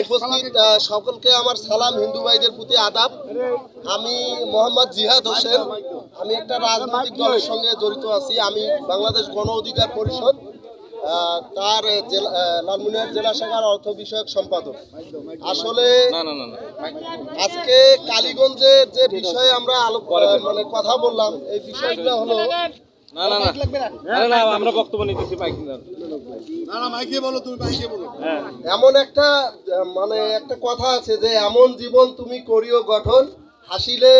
উপস্থিত সকলকে আমার সালাম হিন্দু ভাইদের প্রতি আদাব। আমি মোহাম্মদ জিহাদ হোসেন। আমি একটা রাজনৈতিক দলের সঙ্গে জড়িত আছি। আমি বাংলাদেশ গণ অধিকার পরিষদ তার লালমনিরহাট জেলা শাখার অর্থ বিষয়ক সম্পাদক। আসলে আজকে কালীগঞ্জের যে বিষয়ে আমরা আলো- আহ, মানে কথা বললাম এই বিষয়টা হলো না না না। না? আমরা বক্তব্য নিতেছি বাইক না হ্যাঁ। এমন একটা মানে একটা কথা আছে যে এমন জীবন তুমি করিও গঠন হাসিলে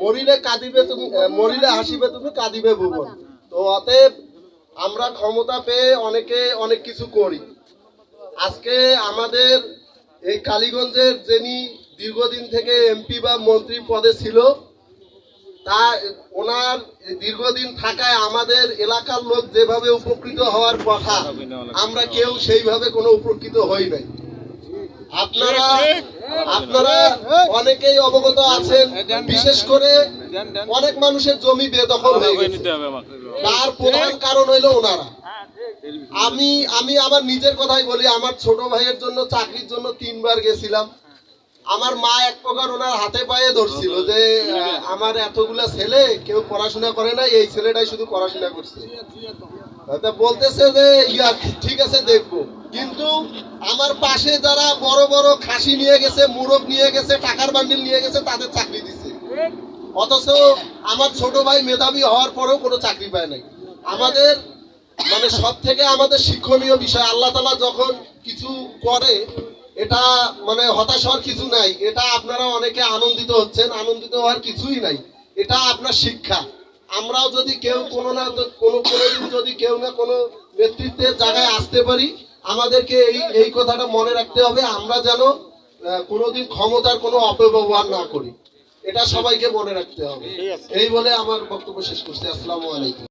মরিলে কাঁদিবে তুমি মরিলে হাসিবে তুমি কাঁদিবে ভুবন। তো অতএব আমরা ক্ষমতা পেয়ে অনেকে অনেক কিছু করি। আজকে আমাদের এই কালীগঞ্জের যিনি দীর্ঘদিন থেকে এমপি বা মন্ত্রী পদে ছিল তা ওনার দীর্ঘদিন থাকায় আমাদের এলাকার লোক যেভাবে উপকৃত হওয়ার কথা, আমরা কেউ সেইভাবে কোনো উপকৃত হই নাই। আপনারা আপনারা অনেকেই অবগত আছেন, বিশেষ করে অনেক মানুষের জমি বেদখল হয়ে গেছে। তার প্রধান কারণ হইল ওনারা। আমি আমি আমার নিজের কথাই বলি, আমার ছোট ভাইয়ের জন্য, চাকরির জন্য তিনবার গেছিলাম। আমার মা এক প্রকার ওনার হাতে পায়ে ধরছিল যে আমার এতগুলা ছেলে, কেউ পড়াশোনা করে না এই ছেলেটাই শুধু পড়াশোনা করছে। বলতেছে যে, ইয়া, ঠিক আছে, দেখব। কিন্তু আমার পাশে যারা বড় বড় খাসি নিয়ে গেছে, মুরগ নিয়ে গেছে, টাকার বান্ডিল নিয়ে গেছে, তাদের চাকরি দিছে। অথচ আমার ছোট ভাই মেধাবী হওয়ার পরেও কোনো চাকরি পায় নাই। আমাদের মানে সব থেকে আমাদের শিক্ষণীয় বিষয়, আল্লাহ তালা যখন কিছু করে এটা মানে হতাশ হওয়ার কিছু নাই। এটা আপনারা অনেকে আনন্দিত হচ্ছেন আনন্দিত হওয়ার কিছুই নাই। এটা আপনার শিক্ষা। আমরাও যদি কেউ কোনো না তো- কোনো কোনোদিন যদি কেউ না কোনো নেতৃত্বের জায়গায় আসতে পারি আমাদেরকে এই এই কথাটা মনে রাখতে হবে আমরা যেন কোনোদিন ক্ষমতার কোনো অপব্যবহার না করি। এটা সবাইকে মনে রাখতে হবে। এই বলে আমার বক্তব্য শেষ করছি। আসসালামু আলাইকুম।